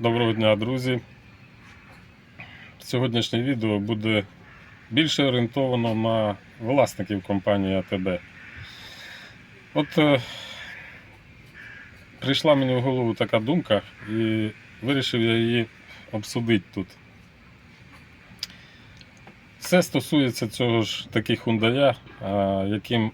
Доброго дня, друзі. Сьогоднішнє відео буде більше орієнтовано на власників компанії АТБ. От е, прийшла мені в голову така думка і вирішив я її обсудити тут. Все стосується цього ж таки хундая, яким,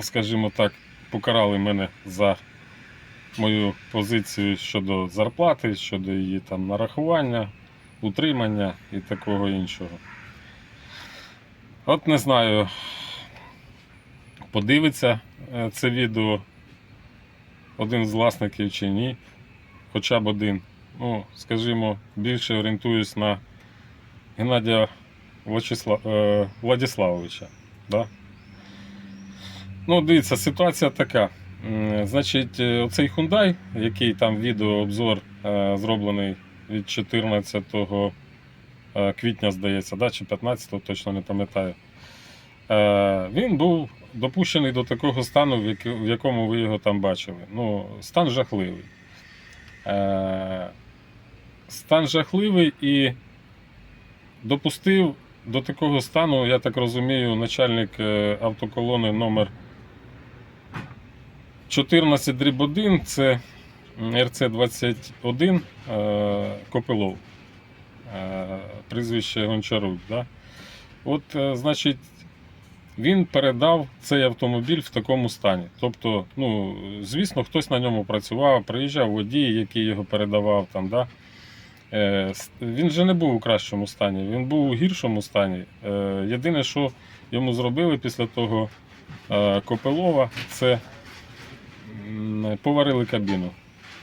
скажімо так, покарали мене за мою позицію щодо зарплати, щодо її там нарахування, утримання і такого іншого. От не знаю, подивиться е, це відео один з власників чи ні, хоча б один. Ну, скажімо, більше орієнтуюсь на Геннадія Вячесла... е, Владиславовича. Да? Ну, дивіться, ситуація така. Значить, е, оцей Hyundai, який там відеообзор е, зроблений від 14 е, квітня, здається, да, чи 15, точно не пам'ятаю. Він був допущений до такого стану, в якому ви його там бачили. Ну, стан жахливий. Стан жахливий і допустив до такого стану, я так розумію, начальник автоколони номер 14 дріб 1 це РЦ-21 е, Копилов. Е, Прізвище Гончарук. Да? От, е, значить, він передав цей автомобіль в такому стані. Тобто, ну, звісно, хтось на ньому працював, приїжджав водій, який його передавав там. Да? Він же не був у кращому стані, він був у гіршому стані. Єдине, що йому зробили після того Копилова, це поварили кабіну.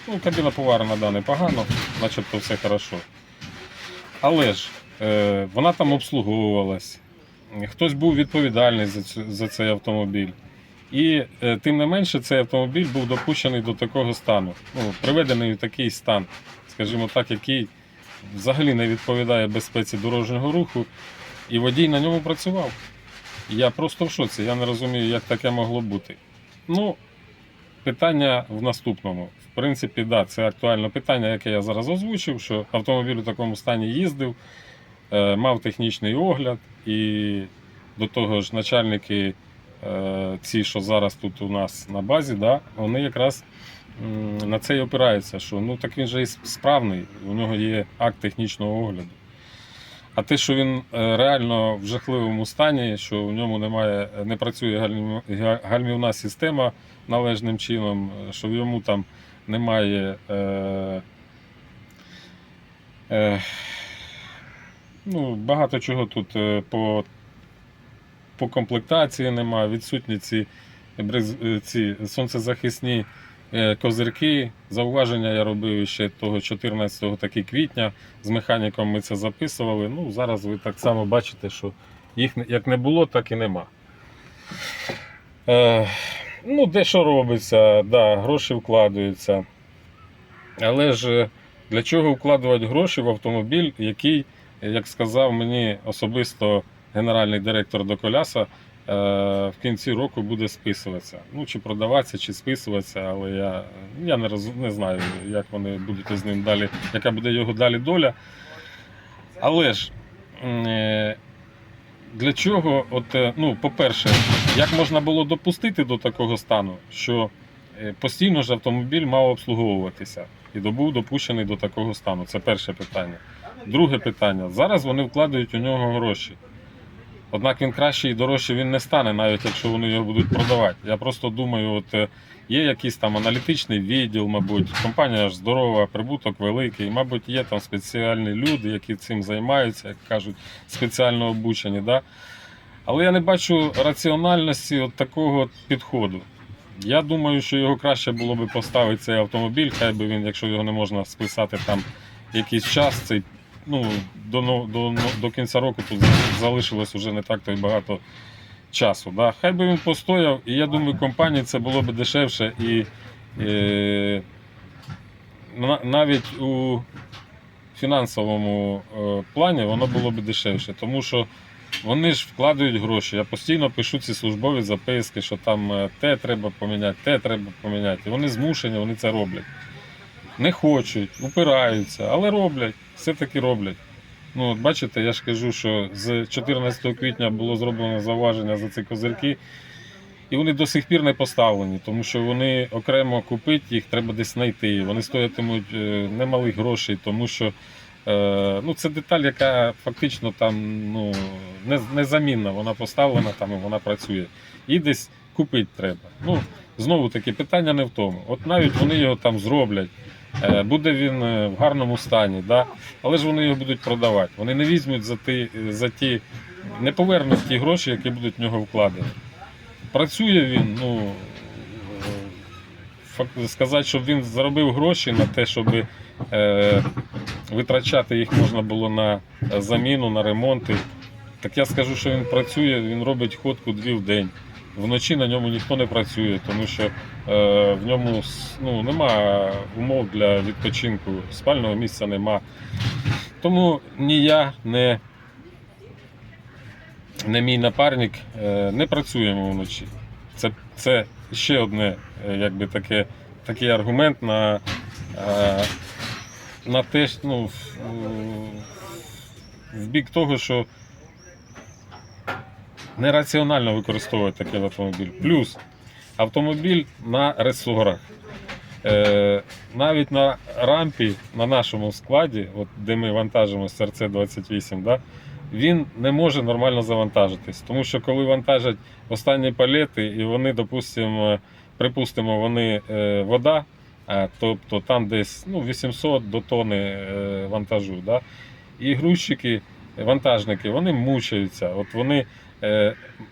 Ну, кабіна поварена, да, непогано, начебто все хорошо. Але ж е, вона там обслуговувалась, хтось був відповідальний за, за цей автомобіль. І е, тим не менше цей автомобіль був допущений до такого стану, ну, приведений в такий стан, скажімо так, який взагалі не відповідає безпеці дорожнього руху, і водій на ньому працював. Я просто в шоці, я не розумію, як таке могло бути. Ну, питання в наступному. В принципі, да, це актуальне питання, яке я зараз озвучив, що автомобіль у такому стані їздив, е, мав технічний огляд, і до того ж начальники, е, ці, що зараз тут у нас на базі, да, вони якраз на це і опираються, що ну так він же і справний, у нього є акт технічного огляду. А те, що він е, реально в жахливому стані, що в ньому немає, не працює гальмів-гальмівна система належним чином, е, що в йому там немає е, е, ну, багато чого тут е, по, по комплектації немає, відсутні ці, ці сонцезахисні козирки. Зауваження я робив ще того 14 таки квітня. З механіком ми це записували. Ну, зараз ви так само бачите, що їх як не було, так і нема. Е, ну, де що робиться, да, гроші вкладаються. Але ж е, для чого вкладувати гроші в автомобіль, який, як сказав мені особисто генеральний директор Доколяса, е, в кінці року буде списуватися. Ну, чи продаватися, чи списуватися, але я, я не, роз, не знаю, як вони будуть з ним далі, яка буде його далі доля. Але ж е, для чого, от, е, ну, по-перше, як можна було допустити до такого стану, що е, постійно ж автомобіль мав обслуговуватися і був допущений до такого стану? Це перше питання. Друге питання. Зараз вони вкладають у нього гроші. Однак він краще і дорожче він не стане, навіть якщо вони його будуть продавати. Я просто думаю, от е, є якийсь там аналітичний відділ, мабуть, компанія ж здорова, прибуток великий, мабуть, є там спеціальні люди, які цим займаються, як кажуть, спеціально обучені. Да? Але я не бачу раціональності от такого підходу. Я думаю, що його краще було би поставити цей автомобіль, хай би він, якщо його не можна списати там якийсь час, цей, ну, до, до, до кінця року тут залишилось вже не так то й багато часу. Да? Хай би він постояв, і я думаю, компанії це було б дешевше і е, навіть у фінансовому е, плані воно було б дешевше, тому що вони ж вкладають гроші. Я постійно пишу ці службові записки, що там е, те треба поміняти, те треба поміняти. І вони змушені, вони це роблять. Не хочуть, упираються, але роблять, все-таки роблять. Ну, от бачите, я ж кажу, що з 14 квітня було зроблено зауваження за ці козирки, і вони до сих пір не поставлені, тому що вони окремо купити їх треба десь знайти. Вони стоятимуть е, немалих грошей, тому що е, ну, це деталь, яка фактично там ну, незамінна. Вона поставлена там і вона працює. І десь купити треба. Ну, знову таки, питання не в тому. От навіть вони його там зроблять. Е, Буде він е, в гарному стані, да? але ж вони його будуть продавати. Вони не візьмуть за ті, за ті не гроші, які будуть в нього вкладені. Працює він, ну е, сказати, щоб він заробив гроші на те, щоб е, витрачати їх можна було на заміну, на ремонти. Так я скажу, що він працює, він робить ходку дві в день. Вночі на ньому ніхто не працює, тому що е, в ньому ну, нема умов для відпочинку, спального місця нема. Тому ні я, не, не мій напарник е, не працюємо вночі. Це, це ще одне, е, якби таке, такий аргумент на, е, на те, ну, в, в бік того, що нераціонально використовувати такий автомобіль. Плюс автомобіль на ресорах. Е, навіть на рампі на нашому складі, от де ми вантажимо з РЦ-28, да, він не може нормально завантажитись. Тому що коли вантажать останні палети, і вони, допустимо, припустимо, вони е, вода, а, тобто там десь ну, 800 до тони е, вантажу. Да, і грузчики, вантажники, вони мучаються. От вони,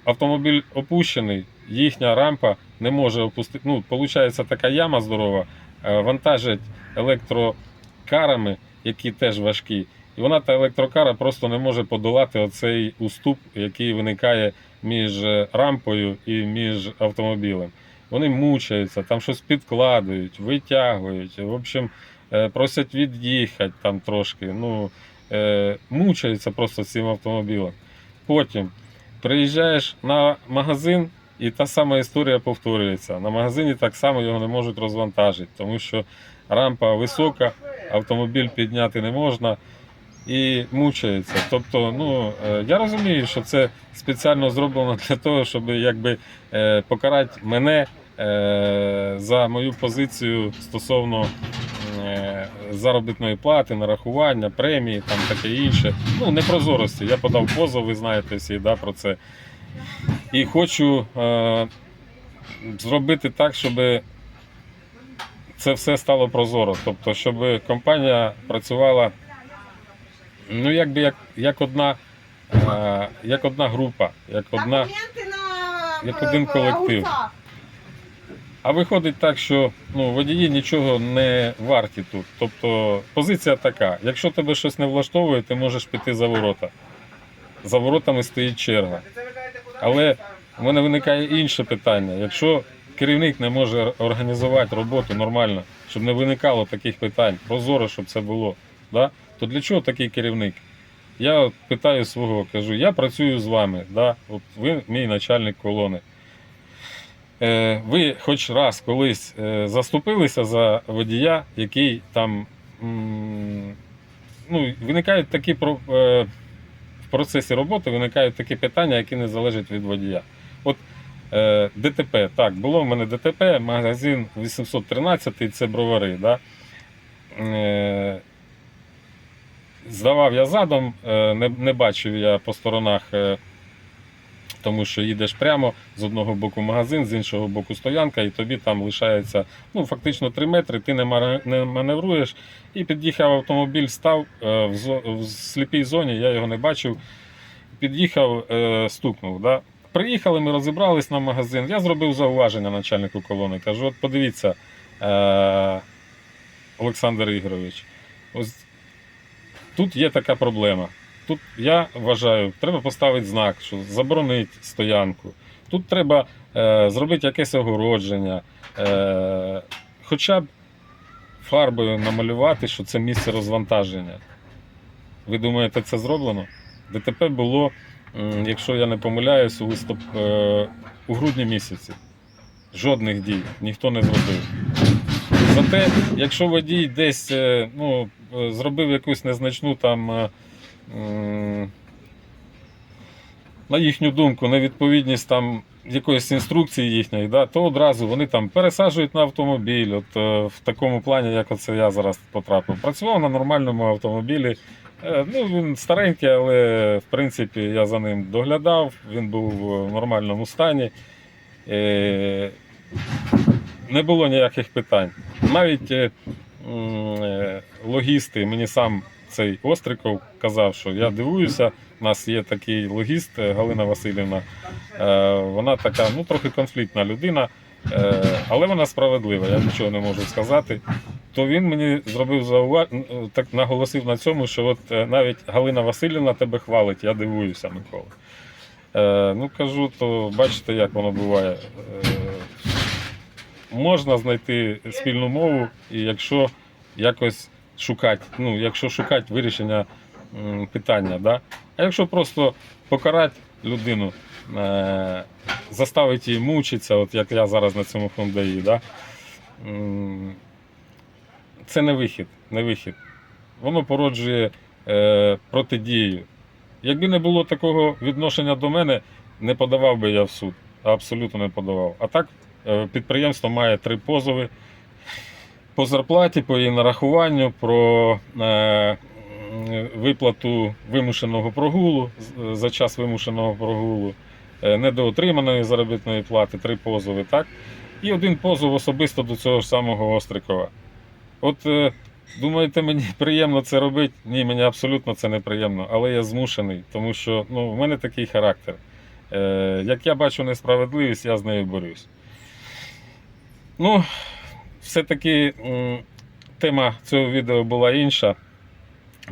автомобіль опущений, їхня рампа не може опустити. Ну, виходить така яма здорова, е, вантажать електрокарами, які теж важкі. І вона та електрокара просто не може подолати оцей уступ, який виникає між е, рампою і між автомобілем. Вони мучаються, там щось підкладають, витягують, в общем, е, просять від'їхати там трошки. Ну, е, мучаються просто цим автомобілем. Потім приїжджаєш на магазин, і та сама історія повторюється. На магазині так само його не можуть розвантажити, тому що рампа висока, автомобіль підняти не можна і мучається. Тобто, ну е, я розумію, що це спеціально зроблено для того, щоб якби е, покарати мене е, за мою позицію стосовно заробітної плати, нарахування, премії, там таке інше. Ну, непрозорості. Я подав позов, ви знаєте всі да, про це. І хочу е, зробити так, щоб це все стало прозоро. Тобто, щоб компанія працювала ну, якби як, як, одна, е, як одна група, як одна. Як один е, колектив. А виходить так, що ну, водії нічого не варті тут. Тобто позиція така: якщо тебе щось не влаштовує, ти можеш піти за ворота. За воротами стоїть черга. Але в мене виникає інше питання. Якщо керівник не може організувати роботу нормально, щоб не виникало таких питань, прозоро, щоб це було, да? то для чого такий керівник? Я питаю свого, кажу, я працюю з вами, да? от ви мій начальник колони. Е, ви хоч раз колись е, заступилися за водія, який там ну, виникають такі е, в процесі роботи виникають такі питання, які не залежать від водія. От ДТП, так, було в мене ДТП, магазин 813, це бровари. Да? Здавав я задом, не бачив я по сторонах. Тому що їдеш прямо з одного боку магазин, з іншого боку стоянка, і тобі там лишається ну, фактично 3 метри, ти не маневруєш. І під'їхав автомобіль, став е, в сліпій зоні, я його не бачив. Під'їхав, е, стукнув. Да? Приїхали, ми розібрались на магазин. Я зробив зауваження начальнику колони. Кажу: от подивіться, е, Олександр Ігорович, ось тут є така проблема. Тут я вважаю, треба поставити знак, що заборонить стоянку. Тут треба е, зробити якесь огородження, е, хоча б фарбою намалювати, що це місце розвантаження. Ви думаєте, це зроблено? ДТП було, якщо я не помиляюсь, у, листоп... е, у грудні місяці. Жодних дій ніхто не зробив. Зате, якщо водій десь е, ну, е, зробив якусь незначну там, е, на їхню думку, невідповідність там якоїсь інструкції їхньої, да, то одразу вони там пересаджують на автомобіль. От е, в такому плані, як оце я зараз потрапив. Працював на нормальному автомобілі. Е, Ну, він старенький, але в принципі я за ним доглядав, він був в нормальному стані. Е, Не було ніяких питань. Навіть логісти, мені сам цей Остриков казав, що я дивуюся, у нас є такий логіст е, Галина Васильівна. Е, Вона така, ну, трохи конфліктна людина, е, але вона справедлива, я нічого не можу сказати. То він мені зробив зауваження, так наголосив на цьому, що от навіть Галина Васильівна тебе хвалить, я дивуюся, Микола. Ну кажу, то бачите, як воно буває. Можна знайти спільну мову, і якщо якось шукати, ну, якщо шукати вирішення питання, да? а якщо просто покарати людину, е, заставити її мучитися, от як я зараз на цьому фондаї, да? це не вихід, не вихід. Воно породжує е, протидію. Якби не було такого відношення до мене, не подавав би я в суд. Абсолютно не подавав. А так, е, підприємство має три позови по зарплаті, по її нарахуванню, про е, виплату вимушеного прогулу за час вимушеного прогулу, е, недоотриманої заробітної плати, три позови, так? І один позов особисто до цього ж самого Острикова. От е, думаєте, мені приємно це робити? Ні, мені абсолютно це не приємно, але я змушений, тому що ну, в мене такий характер. Як я бачу несправедливість, я з нею борюсь. Ну, все-таки тема цього відео була інша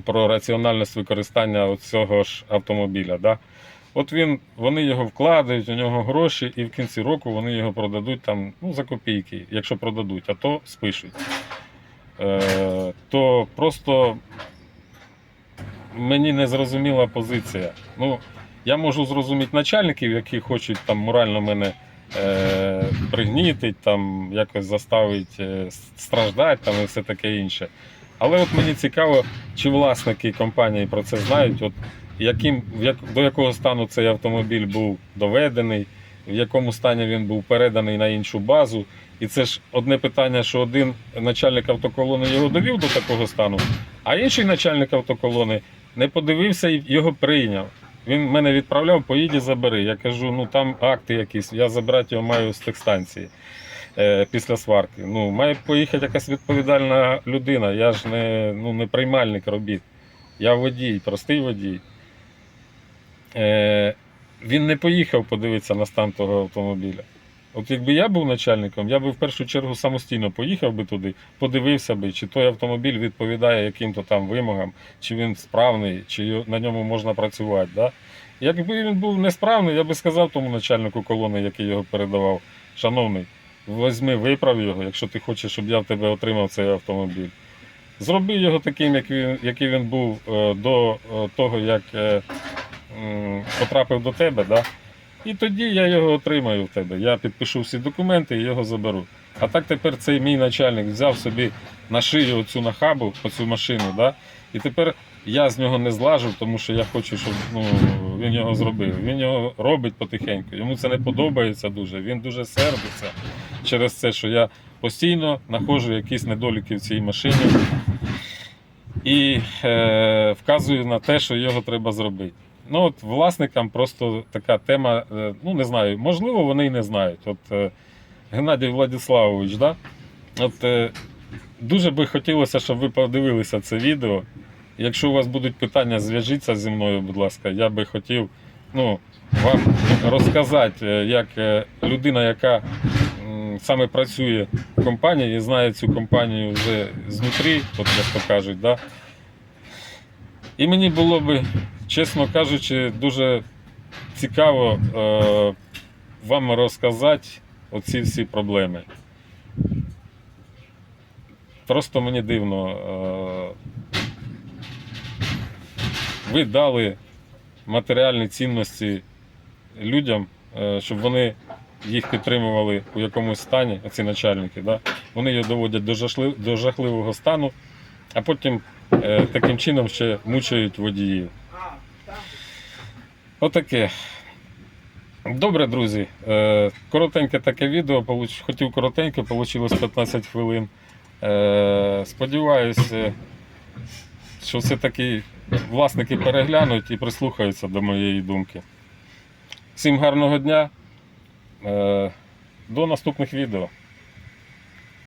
про раціональність використання цього ж автомобіля. Да? От він, вони його вкладають, у нього гроші, і в кінці року вони його продадуть там, ну, за копійки, якщо продадуть, а то спишуть. Е, то просто мені не зрозуміла позиція. Ну, я можу зрозуміти начальників, які хочуть там морально мене е, пригнітить, там якось заставить е, страждати там і все таке інше. Але от мені цікаво, чи власники компанії про це знають, от яким, як, до якого стану цей автомобіль був доведений, в якому стані він був переданий на іншу базу. І це ж одне питання, що один начальник автоколони його довів до такого стану, а інший начальник автоколони не подивився і його прийняв. Він мене відправляв, поїді забери. Я кажу, ну там акти якісь, я забрати його маю з техстанції е, після сварки. Ну, має поїхати якась відповідальна людина. Я ж не, ну, не приймальник робіт. Я водій, простий водій. Е, він не поїхав подивитися на стан того автомобіля. От якби я був начальником, я би в першу чергу самостійно поїхав би туди, подивився би, чи той автомобіль відповідає яким-то там вимогам, чи він справний, чи на ньому можна працювати. Да? Якби він був несправний, я би сказав тому начальнику колони, який його передавав, шановний, візьми, виправ його, якщо ти хочеш, щоб я в тебе отримав цей автомобіль. Зроби його таким, як він, який він був е, до е, того, як е, потрапив до тебе. Да? І тоді я його отримаю в тебе. Я підпишу всі документи і його заберу. А так тепер цей мій начальник взяв собі на шию оцю нахабу, оцю машину, да? і тепер я з нього не злажу, тому що я хочу, щоб ну, він його зробив. Він його робить потихеньку. Йому це не подобається дуже. Він дуже сердиться через це, що я постійно знаходжу якісь недоліки в цій машині і е, вказую на те, що його треба зробити. Ну, от власникам просто така тема, е, ну не знаю, можливо, вони і не знають. От е, Геннадій Владиславович, да? От е, дуже би хотілося, щоб ви подивилися це відео. Якщо у вас будуть питання, зв'яжіться зі мною, будь ласка. Я би хотів ну, вам розказати, як людина, яка саме працює в компанії і знає цю компанію вже знутрі, от як то кажуть, да? І мені було би, чесно кажучи, дуже цікаво е, вам розказати оці всі проблеми. Просто мені дивно. Е, ви дали матеріальні цінності людям, е, щоб вони їх підтримували у якомусь стані, ці начальники, да? вони його доводять до, жахли- до жахливого стану, а потім е, таким чином ще мучають водіїв. Отаке. Добре, друзі. Е, коротеньке таке відео. Хотів коротеньке, вийшло 15 хвилин. Е, сподіваюся, що все-таки власники переглянуть і прислухаються до моєї думки. Всім гарного дня. Е, до наступних відео.